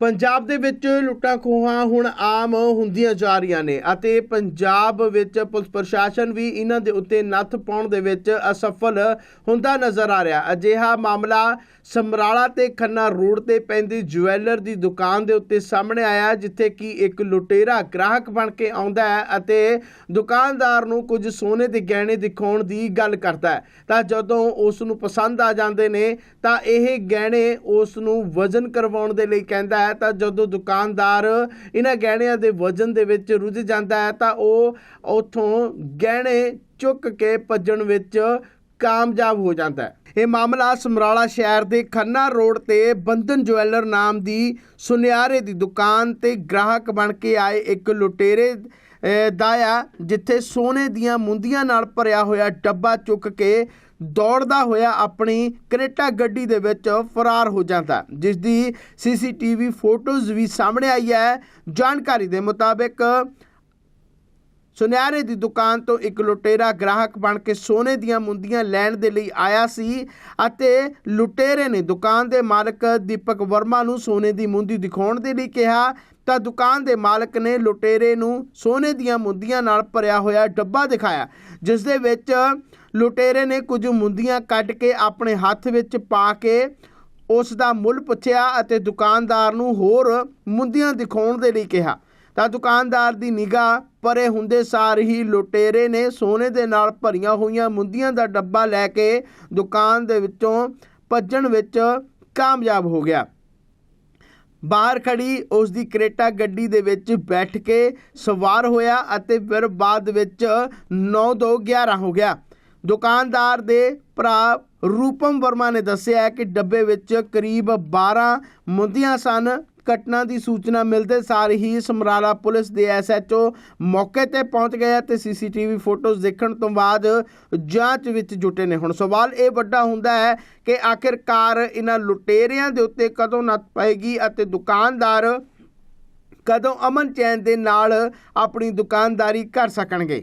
ਪੰਜਾਬ ਦੇ ਵਿੱਚ ਲੁੱਟਾਂ ਖੋਹਾਂ ਹੁਣ ਆਮ ਹੁੰਦੀਆਂ ਜਾ ਰਹੀਆਂ ਨੇ ਅਤੇ ਪੰਜਾਬ ਵਿੱਚ ਪੁਲਿਸ ਪ੍ਰਸ਼ਾਸਨ ਵੀ ਇਹਨਾਂ ਦੇ ਉੱਤੇ ਨੱਥ ਪਾਉਣ ਦੇ ਵਿੱਚ ਅਸਫਲ ਹੁੰਦਾ ਨਜ਼ਰ ਆ ਰਿਹਾ। ਅਜਿਹਾ ਮਾਮਲਾ ਸਮਰਾਲਾ ਤੇ ਖੰਨਾ ਰੋਡ ਤੇ ਪੈਂਦੀ ਜੁਐਲਰ ਦੀ ਦੁਕਾਨ ਦੇ ਉੱਤੇ ਸਾਹਮਣੇ ਆਇਆ, ਜਿੱਥੇ ਕਿ ਇੱਕ ਲੁਟੇਰਾ ਗ੍ਰਾਹਕ ਬਣ ਕੇ ਆਉਂਦਾ ਹੈ ਅਤੇ ਦੁਕਾਨਦਾਰ ਨੂੰ ਕੁਝ ਸੋਨੇ ਦੇ ਗਹਿਣੇ ਦਿਖਾਉਣ ਦੀ ਗੱਲ ਕਰਦਾ ਹੈ। ਤਾਂ ਜਦੋਂ ਉਸ ਨੂੰ ਪਸੰਦ ਆ ਜਾਂਦੇ ਨੇ, ਤਾਂ ਇਹ ਗਹਿਣੇ ਉਸ ਨੂੰ ਵਜ਼ਨ ਕਰਵਾਉਣ ਦੇ ਲਈ ਕਹਿੰਦਾ ਹੈ ਤਾਂ ਜਦੋਂ ਦੁਕਾਨਦਾਰ ਇਹਨਾਂ ਗਹਿਣਿਆਂ ਦੇ ਵਜ਼ਨ ਦੇ ਵਿੱਚ ਰੁੱਝ ਜਾਂਦਾ ਹੈ ਤਾਂ ਉਹ ਉਥੋਂ ਗਹਿਣੇ ਚੁੱਕ ਕੇ ਭੱਜਣ ਵਿੱਚ ਕਾਮਯਾਬ ਹੋ ਜਾਂਦਾ ਹੈ। ਇਹ ਮਾਮਲਾ ਸਮਰਾਲਾ ਸ਼ਹਿਰ ਦੇ ਖੰਨਾ ਰੋਡ ਤੇ ਬੰਧਨ ਜੁਐਲਰ ਨਾਮ ਦੀ ਸੁਨਿਆਰੇ ਦੀ ਦੁਕਾਨ ਤੇ ਗ੍ਰਾਹਕ ਬਣ ਕੇ ਆਏ ਇੱਕ ਲੁਟੇਰੇ ਦਾ ਆ, ਜਿੱਥੇ ਸੋਨੇ ਦੀਆਂ ਮੁੰਦੀਆਂ ਨਾਲ ਭਰਿਆ ਹੋਇਆ ਡੱਬਾ ਚੁੱਕ ਕੇ ਦੌੜਦਾ ਹੋਇਆ ਆਪਣੀ ਕਰੇਟਾ ਗੱਡੀ ਦੇ ਵਿੱਚ ਫਰਾਰ ਹੋ ਜਾਂਦਾ। ਜਿਸ ਦੀ ਸੀਸੀਟੀਵੀ ਫੋਟੋਜ਼ ਵੀ ਸਾਹਮਣੇ ਆਈ ਹੈ। ਜਾਣਕਾਰੀ ਦੇ ਮੁਤਾਬਿਕ ਸੁਨਿਆਰੇ ਦੀ ਦੁਕਾਨ ਤੋਂ ਇੱਕ ਲੁਟੇਰਾ ਗ੍ਰਾਹਕ ਬਣ ਕੇ ਸੋਨੇ ਦੀਆਂ ਮੁੰਦੀਆਂ ਲੈਣ ਦੇ ਲਈ ਆਇਆ ਸੀ ਅਤੇ ਲੁਟੇਰੇ ਨੇ ਦੁਕਾਨ ਦੇ ਮਾਲਕ ਦੀਪਕ ਵਰਮਾ ਨੂੰ ਸੋਨੇ ਦੀ ਮੁੰਦੀ ਦਿਖਾਉਣ ਦੇ ਲਈ ਕਿਹਾ ਤਾਂ ਦੁਕਾਨ ਦੇ ਮਾਲਕ ਨੇ ਲੁਟੇਰੇ ਨੂੰ ਸੋਨੇ ਦੀਆਂ ਮੁੰਦੀਆਂ ਨਾਲ ਭਰਿਆ ਹੋਇਆ ਡੱਬਾ ਦਿਖਾਇਆ ਜਿਸ ਦੇ ਵਿੱਚ ਲੁਟੇਰੇ ਨੇ ਕੁਝ ਮੁੰਦੀਆਂ ਕੱਢ ਕੇ ਆਪਣੇ ਹੱਥ ਵਿੱਚ ਪਾ ਕੇ ਉਸ ਦਾ ਮੁੱਲ ਪੁੱਛਿਆ ਅਤੇ ਦੁਕਾਨਦਾਰ ਨੂੰ ਹੋਰ ਮੁੰਦੀਆਂ ਦਿਖਾਉਣ ਦੇ ਲਈ ਕਿਹਾ। ਤਾਂ ਦੁਕਾਨਦਾਰ ਦੀ ਨਿਗਾਹ ਪਰੇ ਹੁੰਦੇ ਸਾਰ ਹੀ ਲੁਟੇਰੇ ਨੇ ਸੋਨੇ ਦੇ ਨਾਲ ਭਰੀਆਂ ਹੋਈਆਂ ਮੁੰਦੀਆਂ ਦਾ ਡੱਬਾ ਲੈ ਕੇ ਦੁਕਾਨ ਦੇ ਵਿੱਚੋਂ ਭੱਜਣ ਵਿੱਚ ਕਾਮਯਾਬ ਹੋ ਗਿਆ। ਬਾਹਰ ਖੜੀ ਉਸ ਦੀ ਕਰੇਟਾ ਗੱਡੀ ਦੇ ਵਿੱਚ ਬੈਠ ਕੇ ਸਵਾਰ ਹੋਇਆ ਅਤੇ ਫਿਰ ਬਾਅਦ ਵਿੱਚ 9-2-11 ਹੋ ਗਿਆ। ਦੁਕਾਨਦਾਰ ਦੇ ਭਰਾ ਰੂਪਮ ਵਰਮਾ ਨੇ ਦੱਸਿਆ ਕਿ ਡੱਬੇ ਵਿੱਚ ਕਰੀਬ 12 ਮੁੰਦੀਆਂ ਸਨ। ਘਟਨਾ ਦੀ ਸੂਚਨਾ ਮਿਲਦੇ ਸਾਰ ਹੀ ਸਮਰਾਲਾ ਪੁਲਿਸ ਦੇ ਐਸਐਚਓ ਮੌਕੇ ਤੇ ਪਹੁੰਚ ਗਏ ਤੇ ਸੀਸੀਟੀਵੀ ਫੋਟੋਜ਼ ਦੇਖਣ ਤੋਂ ਬਾਅਦ ਜਾਂਚ ਵਿੱਚ ਜੁਟੇ ਨੇ। ਹੁਣ ਸਵਾਲ ਇਹ ਵੱਡਾ ਹੁੰਦਾ ਹੈ ਕਿ ਆਖਿਰਕਾਰ ਇਹਨਾਂ ਲੁਟੇਰਿਆਂ ਦੇ ਉੱਤੇ ਕਦੋਂ ਨੱਥ ਪਏਗੀ ਅਤੇ ਦੁਕਾਨਦਾਰ ਕਦੋਂ ਅਮਨ ਚੈਨ ਦੇ ਨਾਲ ਆਪਣੀ ਦੁਕਾਨਦਾਰੀ ਕਰ ਸਕਣਗੇ?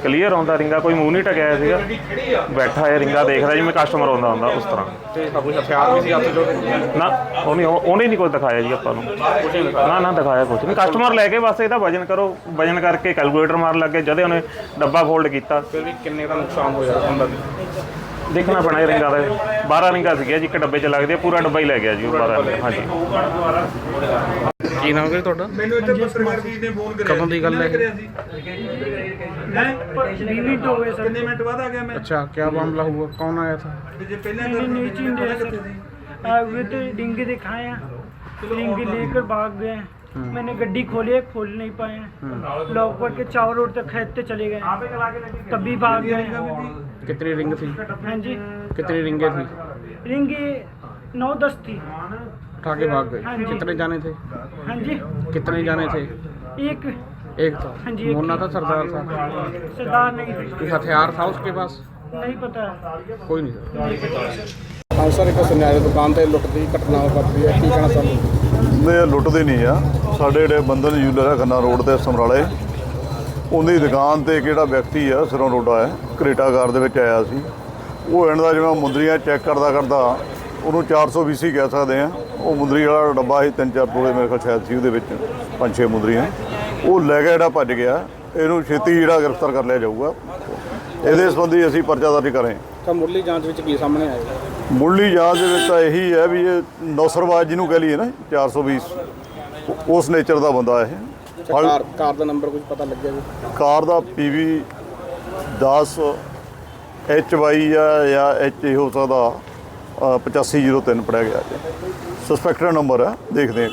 ਕਲੀਅਰ ਆਉਂਦਾ ਰਿੰਗਾ ਕੋਈ ਮੂੰਹ ਨਹੀਂ ਟਕਿਆ ਸੀਗਾ। ਬੈਠਾ ਹੈ ਰਿੰਗਾ ਦੇਖਦਾ ਜਿਵੇਂ ਕਸਟਮਰ ਆਉਂਦਾ ਹੁੰਦਾ ਉਸ ਤਰ੍ਹਾਂ। ਤੇ ਕੋਈ ਹਥਿਆਰ ਵੀ ਸੀ ਹੱਥ ਜੋ ਨਾ ਉਹਨੇ ਉਹਨੇ ਨਹੀਂ ਕੁਝ ਦਿਖਾਇਆ ਜੀ ਆਪਾਂ ਨੂੰ। ਨਾ ਨਾ ਦਿਖਾਇਆ ਕੁਝ ਨਹੀਂ। ਕਸਟਮਰ ਲੈ ਕੇ ਬਸ ਇਹਦਾ ਵਜਨ ਕਰੋ ਵਜਨ ਕਰਕੇ ਕੈਲਕੂਲੇਟਰ ਮਾਰਨ ਲੱਗੇ ਜਦੇ ਉਹਨੇ ਡੱਬਾ ਫੋਲਡ ਕੀਤਾ। ਫਿਰ ਵੀ ਕਿੰਨੇ ਦਾ ਨੁਕਸਾਨ ਹੋਇਆ ਹੁੰਦਾ ਦੇਖਣਾ ਪੈਣਾ ਇਹ ਰਿੰਗਾਂ ਦਾ। 12 ਰਿੰਗਾਂ ਸੀਗੀਆਂ ਜੀ ਇੱਕ ਡੱਬੇ 'ਚ ਲੱਗਦੇ ਆ, ਪੂਰਾ ਡੱਬਾ ਹੀ ਲੈ ਗਿਆ ਜੀ ਉਹ 12 ਹਾਂਜੀ। ਕੀ ਨਾਮ ਹੈ ਤੁਹਾਡਾ ਮੈਨੂੰ ਇੱਥੇ ਪੱਤਰਕਾਰ ਵੀਰ ਨੇ ਫੋਨ ਕਰਿਆ ਕਦੋਂ ਦੀ ਗੱਲ ਹੈ ਇਹ? बीस मिनट हो गए सर कितने मिनट बाद आ गया मैं अच्छा क्या मामला हुआ कौन आया था तो जो पहले नहीं, नहीं, नहीं, चिंता है सर। आ, वे तो डिंगे दिखाए हैं डिंगे लेकर भाग गए हैं। मैंने गड्डी खोली है खोल नहीं पाए हैं लॉक पट के चावल रोड तक खेदते चले गए तभी भाग गए हैं। कितनी रिंग थी हाँ जी कितनी रिंगे थी रिंगे नौ दस थी उठा के भाग हाँ गए जी। कितने जाने थे हाँ जी कितने जाने थे एक एक था हाँ जी, एक मोना था। था सरदार था सरदार नहीं थी कोई हथियार था उसके पास नहीं पता ਕੋਈ ਨਹੀਂ ਹਾਂ ਸਰ ਇੱਕ ਸੁਨਿਆਰੇ ਦੁਕਾਨ ਤੇ ਲੁੱਟ ਦੀ ਘਟਨਾ ਵਾਪਰੀ ਹੈ ਕੀ ਕਹਿਣਾ ਚਾਹੁੰਦੇ ਨਹੀਂ ਇਹ ਲੁੱਟਦੇ ਨਹੀਂ ਆ ਸਾਡੇ ਜਿਹੜੇ ਬੰਧਨ ਜੂਲਰ ਹੈ ਖੰਨਾ ਰੋਡ ਤੇ ਸਮਰਾਲੇ ਉਹਦੀ ਦੁਕਾਨ ਤੇ ਕਿਹੜਾ ਵਿਅਕਤੀ ਆ ਸਿਰੋਂ ਰੋਡਾ ਹੈ ਕਰੇਟਾਗਾਰ ਦੇ ਵਿੱਚ ਆਇਆ ਸੀ ਉਹ ਇਹਨਾਂ ਦਾ ਜਿਵੇਂ ਮੁੰਦਰੀਆਂ ਚੈੱਕ ਕਰਦਾ ਕਰਦਾ ਉਹਨੂੰ 420 ਕਹਿ ਸਕਦੇ ਆ ਉਹ ਮੁੰਦਰੀ ਵਾਲਾ ਡੱਬਾ ਸੀ ਤਿੰਨ ਚਾਰ ਤੋਲੇ ਮੇਰੇ ਕੋਲ ਸ਼ਾਇਦ ਸੀ ਉਹਦੇ ਵਿੱਚ ਪੰਜ ਛੇ ਮੁੰਦਰੀਆਂ। ਉਹ ਲੈ ਕੇ ਜਿਹੜਾ ਭੱਜ ਗਿਆ ਇਹਨੂੰ ਛੇਤੀ ਜਿਹੜਾ ਗ੍ਰਿਫਤਾਰ ਕਰ ਲਿਆ ਜਾਊਗਾ। ਇਹਦੇ ਸੰਬੰਧੀ ਅਸੀਂ ਪਰਚਾ ਦਰਜ ਕਰੇ ਤਾਂ ਮੁੱਢਲੀ ਜਾਂਚ ਵਿੱਚ ਕੀ ਸਾਹਮਣੇ ਆਇਆ? ਮੁੱਢਲੀ ਜਾਂਚ ਦੇ ਵਿੱਚ ਤਾਂ ਇਹੀ ਹੈ ਵੀ ਇਹ ਨੌਸਰਵਾਜ ਜਿਹਨੂੰ ਕਹ ਲਈਏ ਨਾ 420 ਉਹ- ਉਸ ਨੇਚਰ ਦਾ ਬੰਦਾ ਇਹ। ਕਾਰ ਕਾਰ ਦਾ ਨੰਬਰ ਕੁਝ ਪਤਾ ਲੱਗਿਆ ਜੀ ਕਾਰ ਦਾ ਪੀਵੀ 10 ਐਚ ਵਾਈ ਆ ਜਾਂ ਐਚ ਹੋ ਸਕਦਾ। 8503 ਪੜਿਆ ਗਿਆ ਜੀ। ਸਸਪੈਕਟਡ ਨੰਬਰ ਹੈ ਦੇਖਦੇ ਹਾਂ